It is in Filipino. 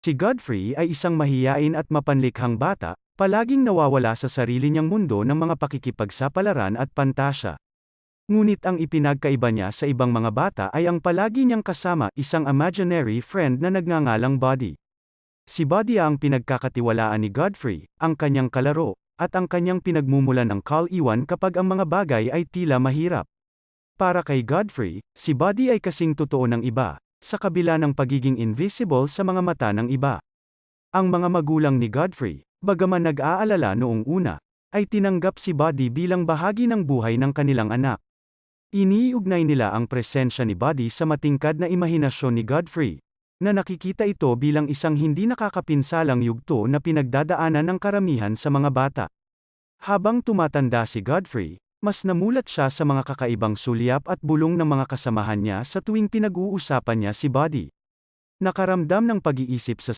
Si Godfrey ay isang mahiyain at mapanlikhang bata, palaging nawawala sa sarili niyang mundo ng mga pakikipagsapalaran at pantasya. Ngunit ang ipinagkaiba niya sa ibang mga bata ay ang palagi niyang kasama, isang imaginary friend na nagngangalang Buddy. Si Buddy ang pinagkakatiwalaan ni Godfrey, ang kanyang kalaro, at ang kanyang pinagmumulan ng kal-iwan kapag ang mga bagay ay tila mahirap. Para kay Godfrey, si Buddy ay kasing totoo ng iba, sa kabila ng pagiging invisible sa mga mata ng iba. Ang mga magulang ni Godfrey, bagaman nag-aalala noong una, ay tinanggap si Buddy bilang bahagi ng buhay ng kanilang anak. Iniugnay nila ang presensya ni Buddy sa matingkad na imahinasyon ni Godfrey, na nakikita ito bilang isang hindi nakakapinsalang yugto na pinagdadaanan ng karamihan sa mga bata. Habang tumatanda si Godfrey, mas namulat siya sa mga kakaibang sulyap at bulong ng mga kasamahan niya sa tuwing pinag-uusapan niya si Buddy. Nakaramdam ng pag-iisip sa